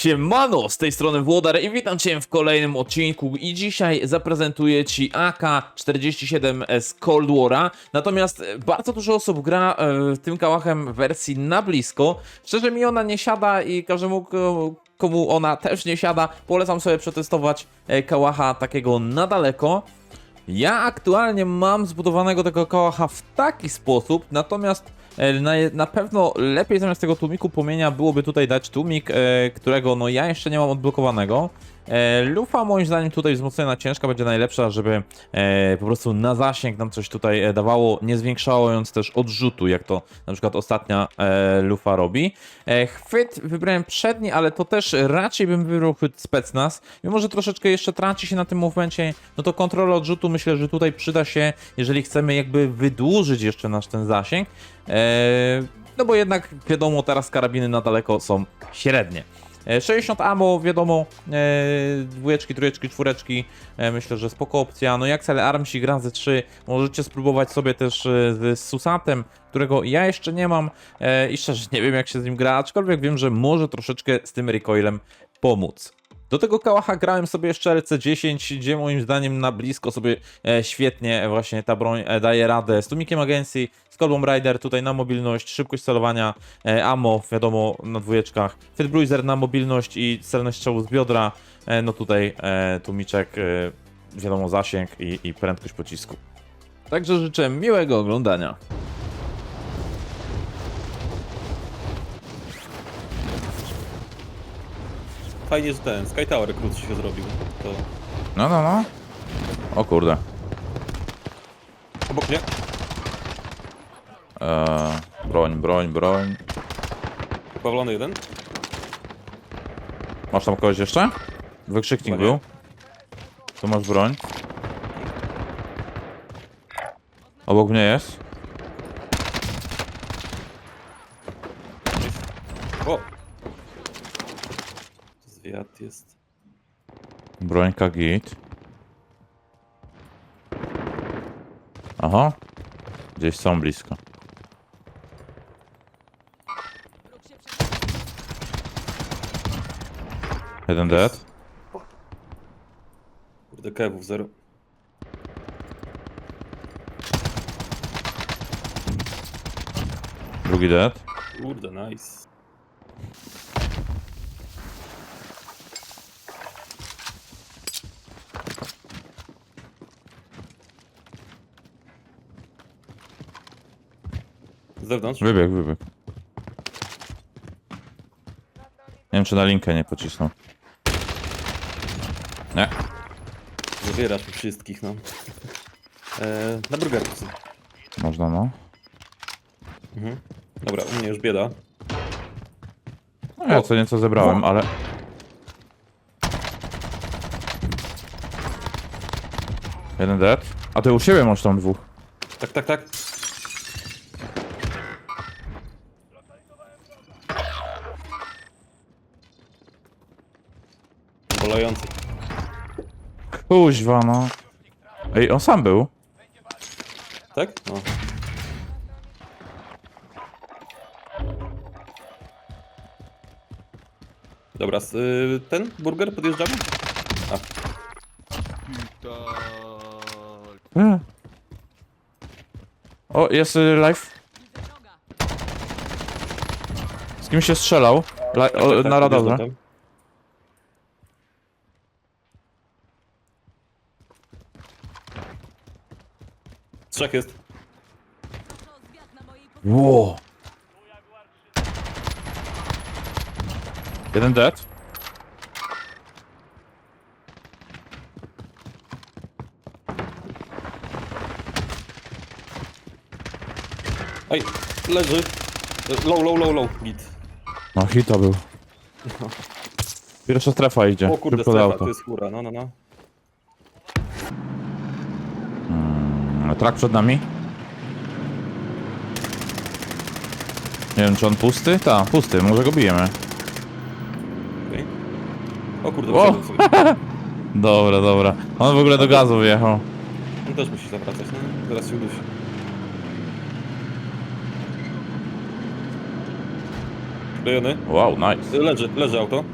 Siemano, z tej strony Włodar i witam Cię w kolejnym odcinku. I dzisiaj zaprezentuję Ci AK-47 z Cold War'a, natomiast e, bardzo dużo osób gra e, tym kałachem w wersji na blisko, szczerze mi ona nie siada i każdemu ko- komu ona też nie siada, polecam sobie przetestować e, kałacha takiego na daleko. Ja aktualnie mam zbudowanego tego kałacha w taki sposób, natomiast na, na pewno lepiej zamiast tego tłumiku płomienia byłoby tutaj dać tłumik, e, którego no ja jeszcze nie mam odblokowanego. E, lufa moim zdaniem tutaj wzmocniona ciężka będzie najlepsza, żeby e, po prostu na zasięg nam coś tutaj e, dawało, nie zwiększając też odrzutu, jak to na przykład ostatnia lufa robi. Chwyt wybrałem przedni, ale to też raczej bym wybrał chwyt specnaz. Mimo, że troszeczkę jeszcze traci się na tym movemencie, no to kontrola odrzutu myślę, że tutaj przyda się, jeżeli chcemy jakby wydłużyć jeszcze nasz ten zasięg. No bo jednak wiadomo, teraz karabiny na daleko są średnie. E, 60 ammo, wiadomo, e, dwójeczki, trójeczki, czwóreczki, e, myślę, że spoko opcja. No jak Cele Armsik razy 3, możecie spróbować sobie też e, z Susatem, którego ja jeszcze nie mam e, i szczerze nie wiem jak się z nim gra, aczkolwiek wiem, że może troszeczkę z tym recoilem pomóc. Do tego kałacha grałem sobie jeszcze LC10, gdzie moim zdaniem na blisko sobie e, świetnie właśnie ta broń e, daje radę z tumikiem agencji, z kolbą Rider tutaj na mobilność, szybkość celowania, e, ammo wiadomo na dwójeczkach, Fit Bruiser na mobilność i celność strzału z biodra, no tutaj tumiczek, e, wiadomo zasięg i, i prędkość pocisku. Także życzę miłego oglądania. Fajnie, że ten Sky Tower krótszy się zrobił. To No, no, no. O kurde. obok mnie. Eee, broń, broń, broń. Powalony jeden. Masz tam kogoś jeszcze? Wykrzyknik Chyba nie. był. Tu masz broń. Obok mnie jest. O! Zwiat jest. Brońka git. Aha. Gdzieś są blisko. Jeden dead. Kurde, kewów zero. Drugi dead. Kurde, nice. Zewnątrz? Wybieg, wybieg. Nie wiem, czy na linkę nie pocisnął. Nie. Zabierasz mi wszystkich, no. Eee, na burgerku sobie. Można, no. Mhm. Dobra, u mnie już bieda. No ja co nieco zebrałem, ale... Jeden dead. A ty u siebie masz tam dwóch. Tak, tak, tak. Kuźwa, no. Ej, on sam był. Tak? No. Dobra, s- y, ten burger podjeżdżamy? A, E. O, jest y, live. Z kim się strzelał? Li- tak, o, tak, na radarze. podjeżdżam Trzech jest. Ło. Jeden dead. Ej, leży. Low, low, low, low. Git. No, hita był. Pierwsza strefa idzie. O kurde, Szybko do strefa, auta. to jest chóra, no, no, no. Trak przed nami. Nie wiem, czy on pusty? Tak, pusty, może go bijemy. O kurde, O! Dobra, dobra. On w ogóle do gazu wjechał. On też musi zawracać, no. Zaraz się udusi. Dojony? Wow, nice. Leży, leży auto.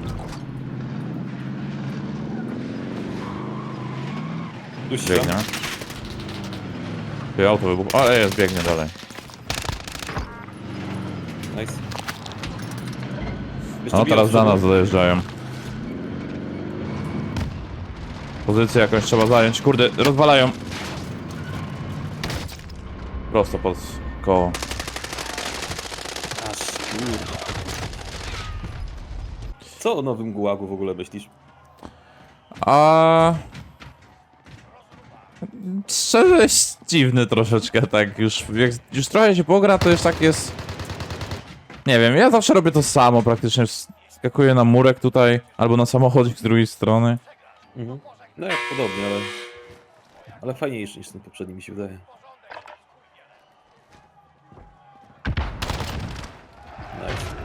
Dusi się. Biegnie. Ty auto wybuchło. Ale jest, biegnie dalej. Nice. Jeszcze No biją teraz przodu. nas dojeżdżają. Pozycję jakąś trzeba zająć. Kurde, rozwalają. Prosto pod koło. Aż kurde. Co o nowym gułagu w ogóle myślisz? A... Szczerze dziwny troszeczkę, tak już, jak już trochę się pogra, to już tak jest... Nie wiem, ja zawsze robię to samo praktycznie, skakuję na murek tutaj, albo na samochodzik z drugiej strony. Mhm. No jak podobnie, ale... Ale fajniejszy niż ten poprzedni mi się wydaje. Nice.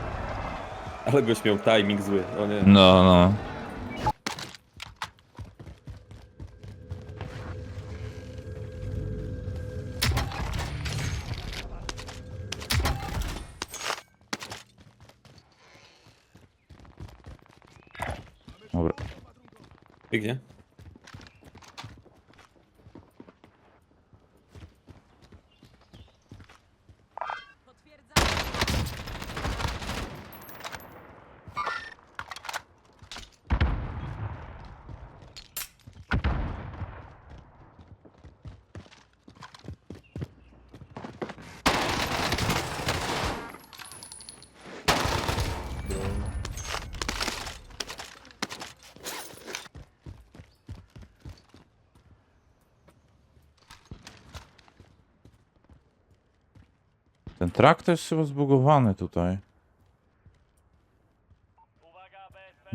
Ale goś miał timing zły, o nie. No, no. Biegnie. Ten trakt to jest chyba zbugowany tutaj.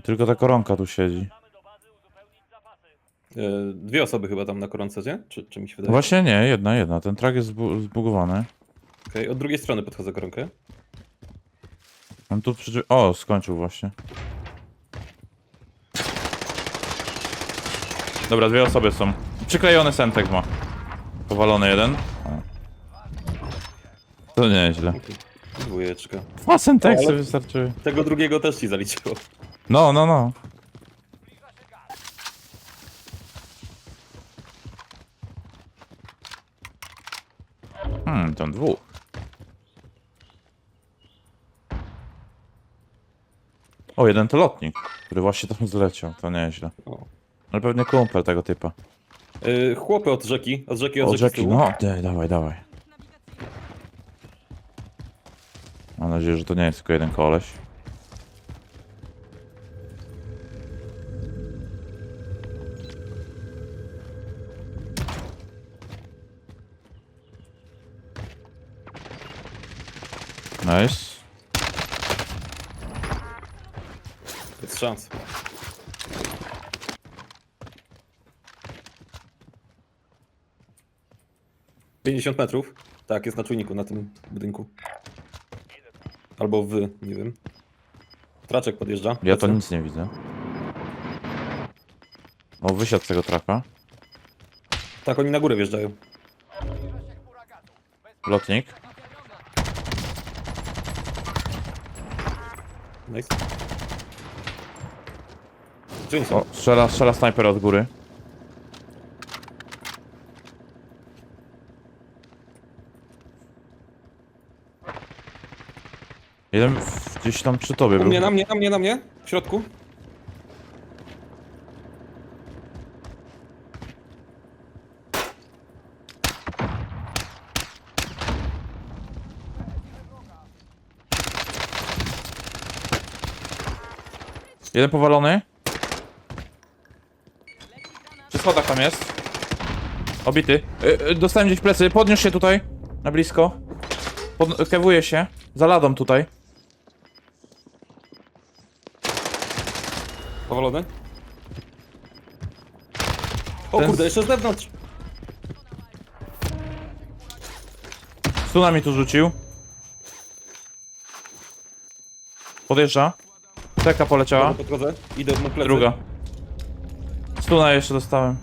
Tylko ta koronka tu siedzi. E, dwie osoby chyba tam na koronce, nie? Czy, czy mi się wydaje? Właśnie nie, jedna, jedna. Ten trakt jest zbu zbugowany. Okej, od drugiej strony podchodzę koronkę. On tu przy... O, skończył właśnie. Dobra, dwie osoby są. Przyklejony sentek ma. Powalony jeden. To nieźle. Dwójeczka. Dwa sentek O, ale- wystarczyły. Tego drugiego też ci zaliczyło. No, no, no. Hmm, tam dwóch. O, jeden to lotnik, który właśnie tam zleciał, to nieźle. O. Ale pewnie kumpel tego typa. E, chłopy od rzeki, od rzeki, od O, rzeki, z rzeki, tyłu. no, daj, dawaj, dawaj. Mam nadzieję, że to nie jest tylko jeden koleś. Nice. Jest szans. Pięćdziesiąt metrów. Tak, jest na czujniku na tym budynku. Albo w, nie wiem. Traczek podjeżdża. Ja to Lecę. nic nie widzę. O, wysiadł z tego traka. Tak, oni na górę wjeżdżają. Lotnik. Nice. Gdzie oni są? O, strzela, strzela snajper od góry. Jeden w- gdzieś tam przy tobie U był. mnie, na mnie, na mnie, na mnie. W środku. Jeden powalony. Przy schodach tam jest. Obity. Y, y, dostałem gdzieś plecy. Podniósł się tutaj. Na blisko. Pod, kewuje się. Za ladą tutaj. Powalony. O Ten- kurde, jeszcze z zewnątrz. Stuna mi tu rzucił. Podjeżdża. Teka poleciała. Po drodze. Idę na plecy. Druga. Stuna jeszcze dostałem.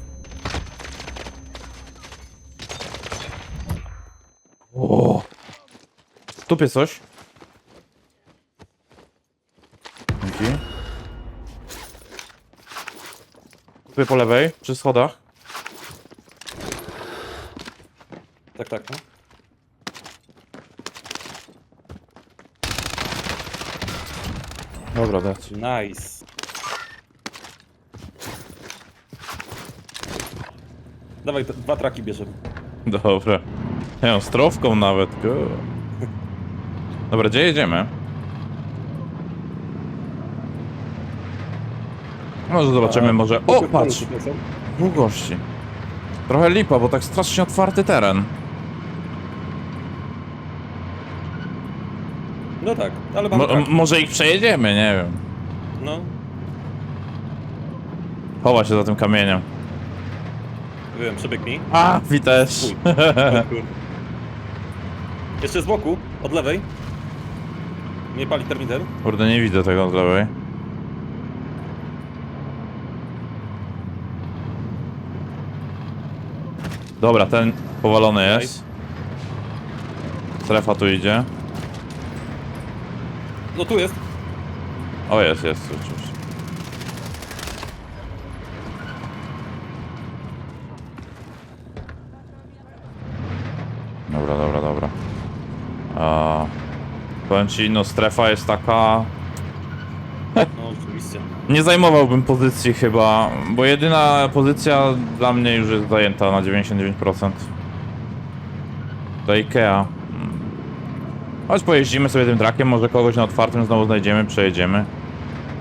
O. Tupie coś. Tutaj po lewej, przy schodach. Tak, tak, no. Dobra, dać. Nice. Dawaj, dwa traki bierzemy. Dobra. Ja mam z trofką nawet. go. Dobra, gdzie jedziemy? Może zobaczymy, A, może... O, patrz! Dwóch gości. Trochę lipa, bo tak strasznie otwarty teren. No tak, ale mam Mo traki. może ich przejedziemy, nie wiem. No, Chowa się za tym kamieniem. wiem, przebiegnij. A, wi też. Chuj. O kurde. Jeszcze z boku, od lewej. Nie pali termiter. Kurde, nie widzę tego z lewej. Dobra, ten powalony jest. Strefa tu idzie. No tu jest. O, jest, jest, oczywiście. Dobra, dobra, dobra. A, powiem ci, no strefa jest taka... Nie zajmowałbym pozycji chyba, bo jedyna pozycja dla mnie już jest zajęta na 99%. To Ikea. Chodź pojeździmy sobie tym trakiem, może kogoś na otwartym znowu znajdziemy, przejedziemy.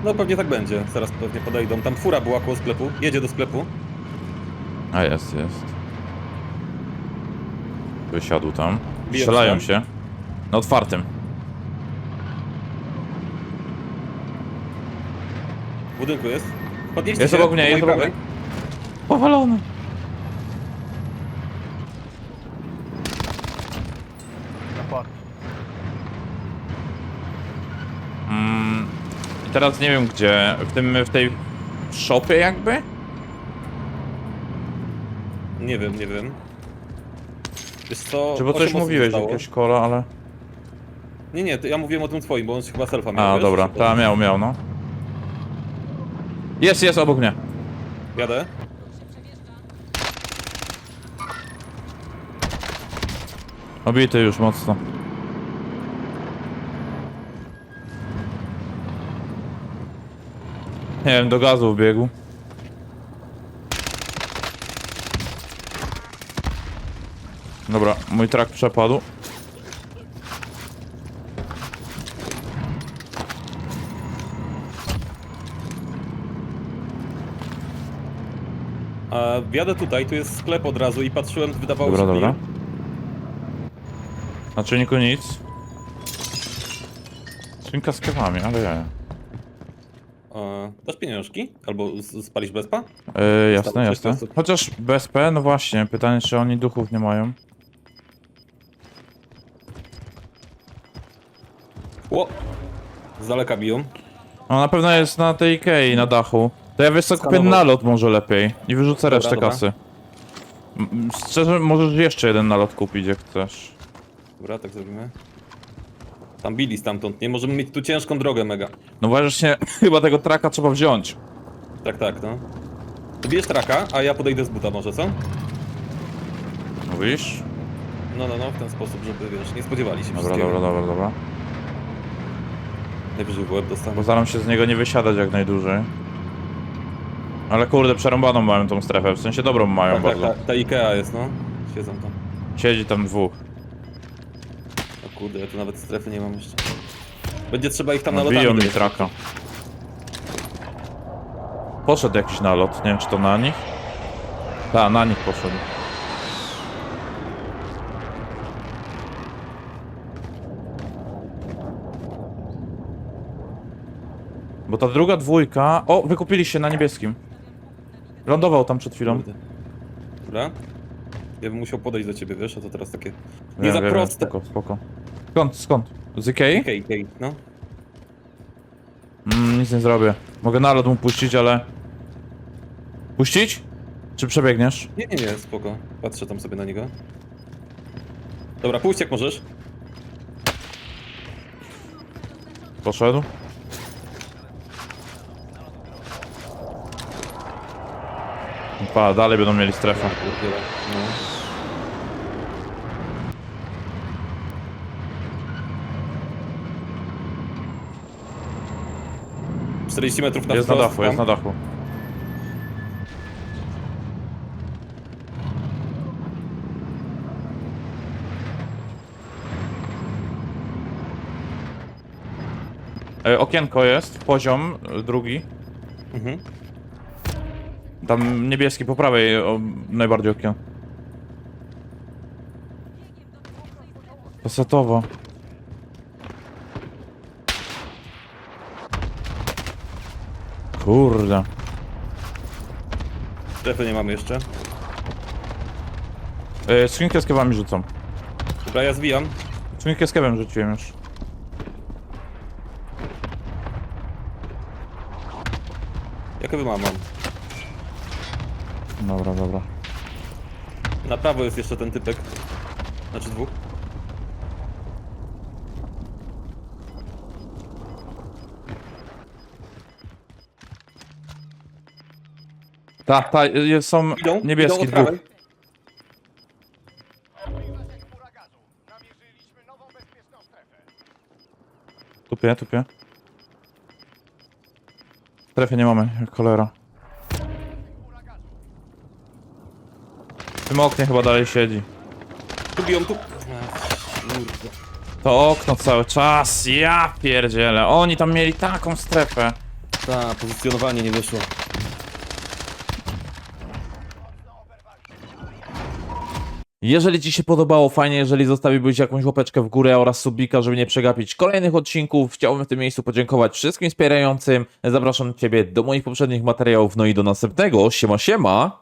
No pewnie tak będzie. Zaraz pewnie podejdą. Tam fura była koło sklepu. Jedzie do sklepu. A jest, jest. Wysiadł tam. Biją Strzelają się. Na otwartym. Budynku jest. Podnieście Jest się. obok mnie, po jest mojej obok prawej. Powalony. Mm, I teraz nie wiem gdzie. W tym, w tej shopie jakby? Nie wiem, nie wiem. Wiesz co? Czy bo osiem coś osób mówiłeś, zostało. jakieś kola, ale... Nie, nie, to ja mówiłem o tym twoim, bo on się chyba selfa miał. A, wiesz? dobra, ta miał, miał, no. Jest, jest obok mnie. Jadę. Obity już mocno. Nie wiem, do gazu wbiegł. Dobra, mój trak przepadł. A wjadę tutaj, tu jest sklep od razu i patrzyłem, wydawało Dobra, się... dobra. Na czynniku nic. Skrzynka z kewami, ale ja. A, dasz pieniążki? Albo z- spalisz bezpa? Yy, jasne, Stało się jasne. sposób. Chociaż BSP, no właśnie, pytanie czy oni duchów nie mają. Ło! Z daleka biją. No na pewno jest na tej Ikei, na dachu. To ja wiesz co, kupię Skanował. nalot może lepiej. I wyrzucę Dobra, resztę dobra. kasy. M- m, Szczerze, możesz jeszcze jeden nalot kupić, jak chcesz. Dobra, tak zrobimy. Tam bili stamtąd, nie? Możemy mieć tu ciężką drogę mega. No właśnie, chyba tego traka trzeba wziąć. Tak, tak, no. Ty bierz traka, a ja podejdę z buta może, co? Mówisz? No, no, no, w ten sposób, żeby, wiesz, nie spodziewali się Dobra, wszystkiego. dobra, dobra, dobra. Najwyżej w łeb dostanę. Postaram się z niego nie wysiadać jak najdłużej. Ale kurde, przerąbaną mają tą strefę, w sensie dobrą mają Tak, tak, bardzo. ta, ta Ikea jest, no. Siedzą tam. Siedzi tam dwóch. O kurde, ja tu nawet strefy nie mam jeszcze. Będzie trzeba ich tam No, biją mi dojeżdżać. traka. Poszedł jakiś nalot, nie wiem czy to na nich? Tak, na nich poszedł. Bo ta druga dwójka... O, wykupili się na niebieskim. Lądował tam przed chwilą. Kurde. Dobra. Ja bym musiał podejść do ciebie, wiesz, a to teraz takie... Nie Wiem, za wiem, proste. Spoko, spoko. Skąd, skąd? Z Ikei? Ikei, Ikei, no. Mm, nic nie zrobię. Mogę nalot mu puścić, ale... Puścić? Czy przebiegniesz? Nie, nie, nie, spoko. Patrzę tam sobie na niego. Dobra, pójść jak możesz. Poszedł. Pa, dalej będą mieli strefę. No. 40 metrów na Jest na dachu, tam. jest na dachu. E, Okienko jest, poziom e, drugi. Mhm. Tam niebieski po prawej, o, najbardziej okien. Kasetowo. Kurde. Strefy nie mamy jeszcze. E, skrzynkę z kebami rzucam. Dobra, ja zwijam. Skrzynkę z kebem rzuciłem już. Jakie wy mam? mam? Dobra, dobra. Na prawo jest jeszcze ten typek. Znaczy dwóch. Ta, ta, y, są Idą? niebieski od dwóch. prawej. Tupię, tupię. Strefy nie mamy, jak cholera. Tym oknie chyba dalej siedzi. Tu biją, tu. Kurde. To okno cały czas, ja pierdzielę. Oni tam mieli taką strefę. Ta, pozycjonowanie nie wyszło. Jeżeli Ci się podobało, fajnie, jeżeli zostawiłbyś jakąś łapeczkę w górę oraz subika, żeby nie przegapić kolejnych odcinków. Chciałbym w tym miejscu podziękować wszystkim wspierającym. Zapraszam Ciebie do moich poprzednich materiałów, no i do następnego. Siema, siema!